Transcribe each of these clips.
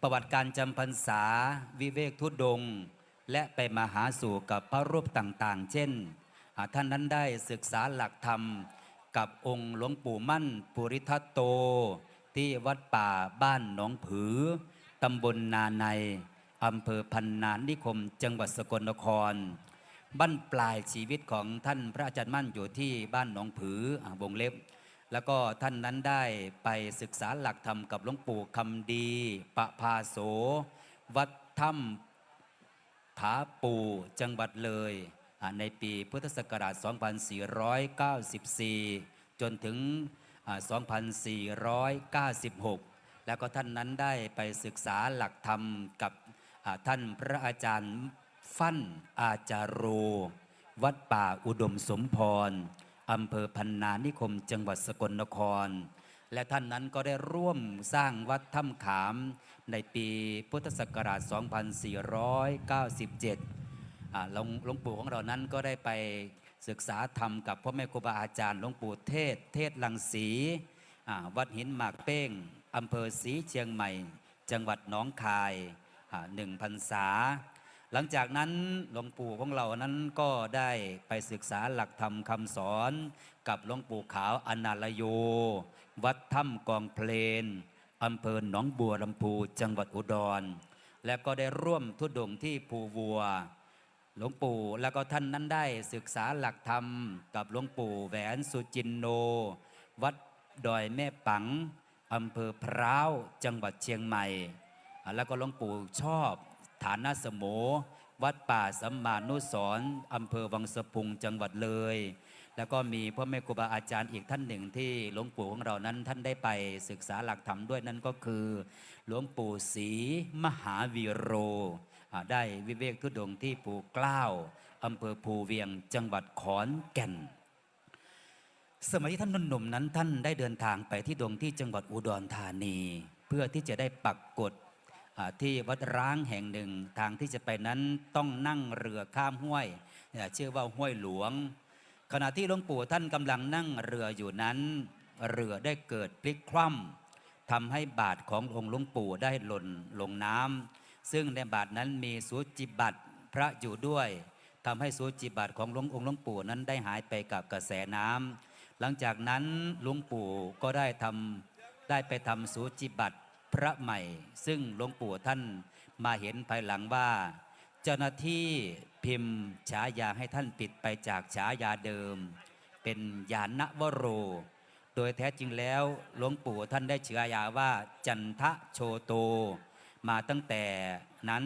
ประวัติการจำพรรษาวิเวกทุดง และไปมาหาสู่กับพระรูปต่างๆ เช่น ท่านนั้นได้ศึกษาหลักธรรมกับองค์หลวงปู่มั่น ปุริทัตโต ที่วัดป่าบ้านหนองผือ ตำบลนาในอำเภอพันนานนิคม จังหวัดสกลนครบั้นปลายชีวิตของท่านพระอาจารย์มั่นอยู่ที่บ้านหนองผือวงเล็บ แล้วก็ท่านนั้นได้ไปศึกษาหลักธรรมกับหลวงปู่คำดีปะพาโส วัดถ้ำผาปูจังหวัดเลย ในปีพุทธศักราช 2494 จนถึง 2496 แล้วก็ท่านนั้นได้ไปศึกษาหลักธรรมกับท่านพระอาจารย์ฟั่นอาจารโร วัดป่าอุดมสมพร อำเภอพันนานิคม จังหวัดสกลนคร และท่านนั้นก็ได้ร่วมสร้างวัดถ้ำขาม ในปีพุทธศักราช 2497หลวงหลวงปู่ของเรานั้นก็ได้ไปศึกษาธรรมกับพ่อแม่ครูบาอาจารย์หลวงปู่เทศ เทศลังสีวัดหินหมากเป้งอำเภอศรีเชียงใหม่ จังหวัดหนองคายหนึ่งพรรษา หลังจากนั้นหลวงปู่ของเรานั้นก็ได้ไปศึกษาหลักธรรมคำสอน กับหลวงปู่ขาวอนาลโย วัดถ้ำกองเพลนอำเภอหนองบัวลำพูจังหวัดอุดร และก็ได้ร่วมทุดงที่ภูวัว หลวงปู่แล้วก็ท่านนั้นได้ศึกษาหลักธรรม กับหลวงปู่แหวนสุจินโน วัดดอยแม่ปังอำเภอพร้าวจังหวัดเชียงใหม่ แล้วก็หลวงปู่ชอบ ฐานะสโมวัดป่าสัมมานุสรณ์อำเภอวังสะพุงจังหวัดเลย แล้วก็มีพ่อแม่ครูบาอาจารย์อีกท่านหนึ่งที่หลวงปู่ของเรานั้นท่านได้ไปศึกษาหลักธรรมด้วยนั่นก็คือ หลวงปู่ศรีมหาวีโร ได้วิเวกทุดงที่ภูเกล้าวอำเภอภูเวียงจังหวัดขอนแก่น สมัยท่านหนุ่มนั้นท่านได้เดินทางไปที่ดงที่จังหวัดอุดรธานี เพื่อที่จะได้ปักกฎ ที่วัดร้างแห่งหนึ่งทางที่จะไปนั้นต้องนั่งเรือข้ามห้วยอ่าชื่อว่าห้วยหลวง ขณะที่หลวงปู่ท่านกำลังนั่งเรืออยู่นั้น เรือได้เกิดพลิกคว่ำทำให้บาทขององค์หลวงปู่ได้หล่นลงน้ำซึ่งในบาทนั้นมีสูจิบัตรพระอยู่ด้วยทำให้สูจิบัตรของหลวงองค์หลวงปู่นั้นได้หายไปกับกระแสน้ำหลังจากนั้นหลวงปู่ก็ได้ทำได้ไปทำสูจิบัตร พระใหม่ ซึ่งหลวงปู่ท่านมาเห็นภายหลังว่า เจ้าหน้าที่พิมพ์ฉายาให้ท่านปิดไปจากฉายาเดิม เป็นยานนวโร โดยแท้จริงแล้วหลวงปู่ท่านได้ฉายาว่าจันทะโชโต มาตั้งแต่นั้น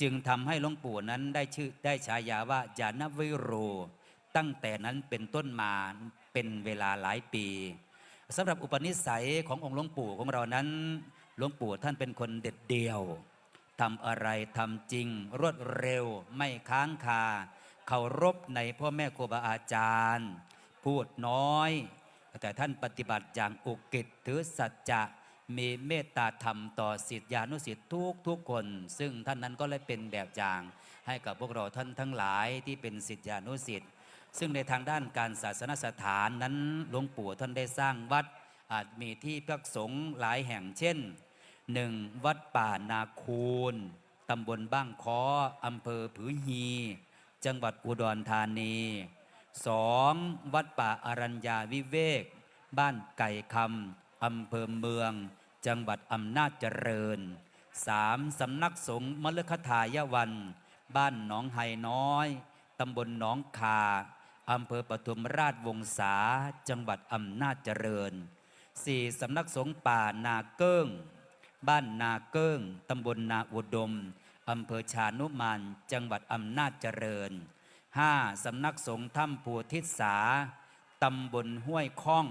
จึงทำให้หลวงปู่นั้นได้ชื่อได้ฉายาว่ายานวิโร ตั้งแต่นั้นเป็นต้นมาเป็นเวลาหลายปี สำหรับอุปนิสัยขององค์หลวงปู่ของเรานั้นหลวงปู่ท่านเป็นคนเด็ดเดี่ยวทำอะไรทำจริง รวดเร็วไม่ค้างคาเคารพในพ่อแม่ครูบาอาจารย์ พูดน้อย แต่ท่านปฏิบัติอย่างอุกิจถือสัจจะมีเมตตาธรรมต่อสิทธิานุสิทธิทุกทุกคน ซึ่งท่านนั้นก็เลยเป็นแบบอย่าง ให้กับพวกเราท่านทั้งหลายที่เป็นสิทธิานุสิทธิ ซึ่งในทางด้านการศาสนสถานนั้นหลวงปู่ท่านได้สร้างวัดอาจมีที่พักสงฆ์หลายแห่งเช่นหนึ่งวัดป่านาคูนตำบลบ้างคออำเภอผือฮี จังหวัดอุดรธานีสองวัดป่าอารัญญาวิเวก บ้านไก่คำอำเภอเมือง จังหวัดอำนาจเจริญสามสำนักสงฆ์มฤคทายวัน บ้านหนองไฮน้อย ตำบลหนองคา อำเภอปทุมราชวงศาจังหวัดอำนาจเจริญสี่สำนักสงฆ์ป่านาเกิ้ง บ้านนาเกิ้งตำบลนาอุดมอำเภอชานุมานจังหวัดอำนาจเจริญ 5. สำนักสงฆ์ถ้ำภูทิศาตำบลห้วยข้อง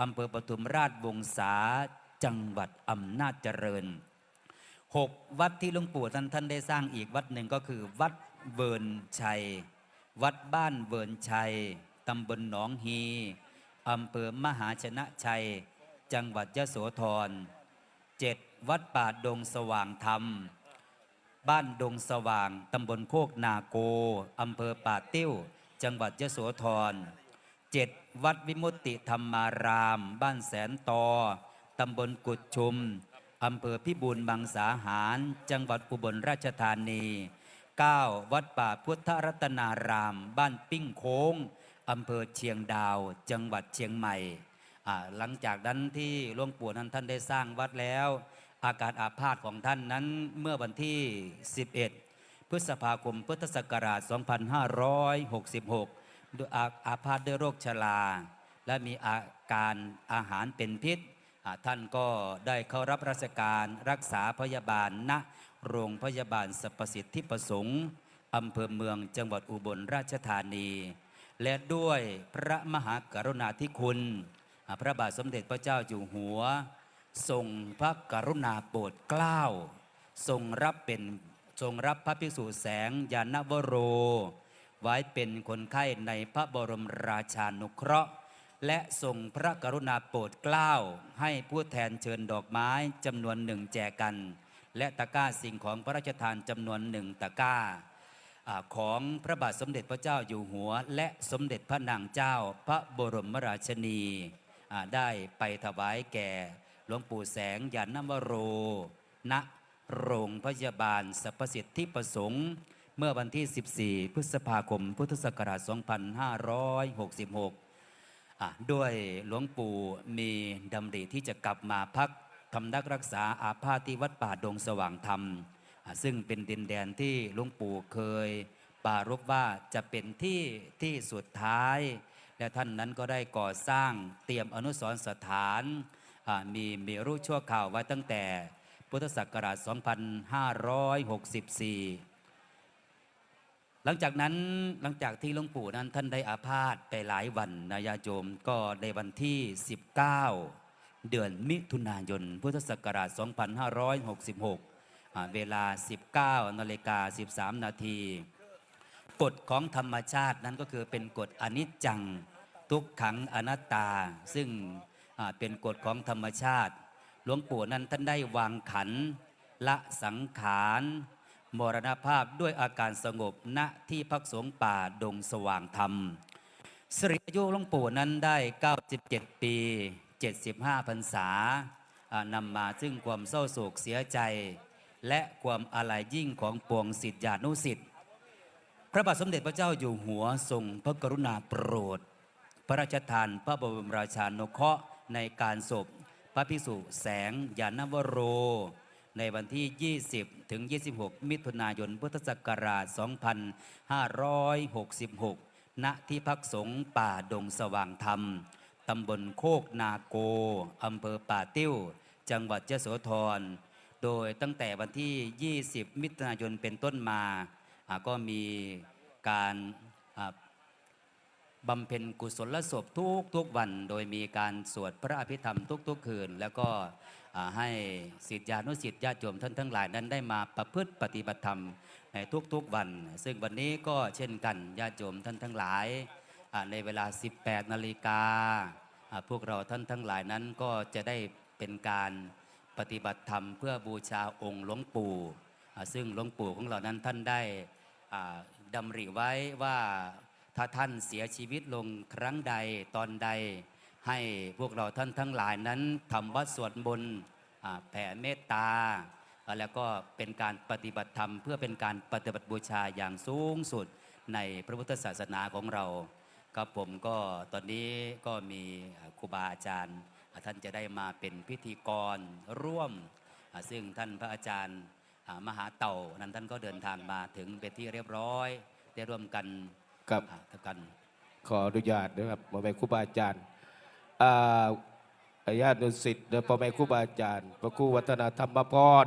อำเภอปทุมราชวงศาจังหวัดอำนาจเจริญ 6. วัดที่หลวงปู่ท่านท่านได้สร้างอีกวัดหนึ่งก็คือวัดเวิร์นชัย วัดบ้านเวิร์นชัย ตำบลหนองฮีอำเภอมหาชนะชัย จังหวัดยะโสธร 7. วัดป่าดงสว่างธรรม บ้านดงสว่าง ตำบลโคกนาโกอำเภอป่าติ้ว จังหวัดยะโสธร 7. วัดวิมุตติธรรมาราม บ้านแสนตอ ตำบลกุดชุมอำเภอพิบูลมังสาหาร จังหวัดอุบลราชธานี 9. วัดป่าพุทธรัตนาราม บ้านปิ้งโค้งอำเภอเชียงดาว จังหวัดเชียงใหม่ หลังจากนั้นที่หลวงปู่นั้นท่านได้สร้างวัดแล้ว อาการอาพาธของท่านนั้นเมื่อวันที่ 11 พฤษภาคมพุทธศักราช 2566ด้วยอาอาพาธด้วยโรคชราและมีอาการอาหารเป็นพิษ ท่านก็ได้เข้ารับราชการรักษาพยาบาลณโรงพยาบาลสรรพสิทธิประสงค์อำเภอเมืองจังหวัดอุบลราชธานี และด้วยพระมหากรุณาธิคุณ พระบาทสมเด็จพระเจ้าอยู่หัว ทรงพระกรุณาโปรดเกล้า ทรงรับเป็นทรงรับพระภิกษุแสงยานวโร ไว้เป็นคนไข้ในพระบรมราชานุเคราะห์ และทรงพระกรุณาโปรดเกล้า ให้ผู้แทนเชิญดอกไม้จำนวนหนึ่งแจกัน และตะกร้าสิ่งของพระราชทานจำนวนหนึ่งตะกร้าของพระบาทสมเด็จพระเจ้าอยู่หัว และสมเด็จพระนางเจ้าพระบรมราชินีได้ไปถวายแก่หลวงปู่แสงยานนวโร ณ โรงพยาบาลสรรพสิทธิประสงค์ เมื่อวันที่ 14 พฤษภาคม พุทธศักราช 2566 ด้วยหลวงปู่มีดำริที่จะกลับมาพักทำนักรักษาอาพาธที่วัดป่าดงสว่างธรรม ซึ่งเป็นดินแดนที่หลวงปู่เคยปารภว่าจะเป็นที่ที่สุดท้าย และท่านนั้นก็ได้ก่อสร้างเตรียมอนุสรสถานมีมีรูปชั่วข่าวไว้ตั้งแต่พุทธศักราช 2564 หลังจากนั้นหลังจากที่หลวงปู่นั้นท่านได้อาพาธไปหลายวันนายาโยมก็ในวันที่ 19 เดือนมิถุนายน พุทธศักราช 2566อ่าเวลา 19นาฬิกา13 นาทีกฎของธรรมชาตินั้นก็คือเป็นกฎอนิจจังทุกขังอนัตตา ซึ่งเป็นกฎของธรรมชาติ หลวงปู่นั้นท่านได้วางขันละสังขาร มรณภาพด้วยอาการสงบณที่พักสงฆ์ป่าดงสว่างธรรมสิริอายุหลวงปู่นั้นได้ 97 ปี 75 พรรษานำมาซึ่งความเศร้าโศกเสียใจ และความอาลัยยิ่งของปวงสิทธิานุสิทธิ์พระบาทสมเด็จพระเจ้าอยู่หัวทรงพระกรุณาโปรด พระราชทานพระบรมราชานุเคราะห์ในการศพพระภิกษุแสงยานวโร ในวันที่ 20 ถึง 26 มิถุนายน พุทธศักราช 2566 ณ ที่พักสงฆ์ป่าดงสว่างธรรม ตำบลโคกนาโก อำเภอป่าติ้ว จังหวัดยโสธร โดยตั้งแต่วันที่ 20 มิถุนายนเป็นต้นมา ก็มีการบำเพ็ญกุศลศพทุกทุกๆวัน โดยมีการสวดพระอภิธรรมทุกๆคืน แล้วก็ ให้ศิษยานุศิษย์ญาติโยมท่านทั้งหลายนั้นได้มาประพฤติปฏิบัติธรรมในทุกๆวัน ซึ่งวันนี้ก็เช่นกันญาติโยมท่านทั้งหลาย ในเวลา 18 นาฬิกาพวกเราท่านทั้งหลายนั้นก็จะได้เป็นการปฏิบัติธรรม เพื่อบูชาองค์หลวงปู่ซึ่งหลวงปู่ของเรานั้นท่านได้ดำริไว้ว่าถ้าท่านเสียชีวิตลงครั้งใดตอนใด ให้พวกเราท่านทั้งหลายนั้นทำวัดสวดมนต์อ่าแผ่เมตตาอ่าแล้วก็เป็นการปฏิบัติธรรม เพื่อเป็นการปฏิบัติบูชาอย่างสูงสุดในพระพุทธศาสนาของเราครับผมก็ตอนนี้ก็มีอ่าครูบาอาจารย์อ่าท่านจะได้มาเป็นพิธีกรร่วมอ่าซึ่งท่านพระอาจารย์อ่ามหาเต่านั้นท่านก็เดินทางมาถึงเป็นที่เรียบร้อย ได้ร่วมกันกับอ่าทำกัน ขออนุญาตนะครับพ่อแม่ครูบาอาจารย์ อาญาตินุสิทธิ์และพ่อแม่ครูบาอาจารย์ พระครูวัฒนธรรมพรน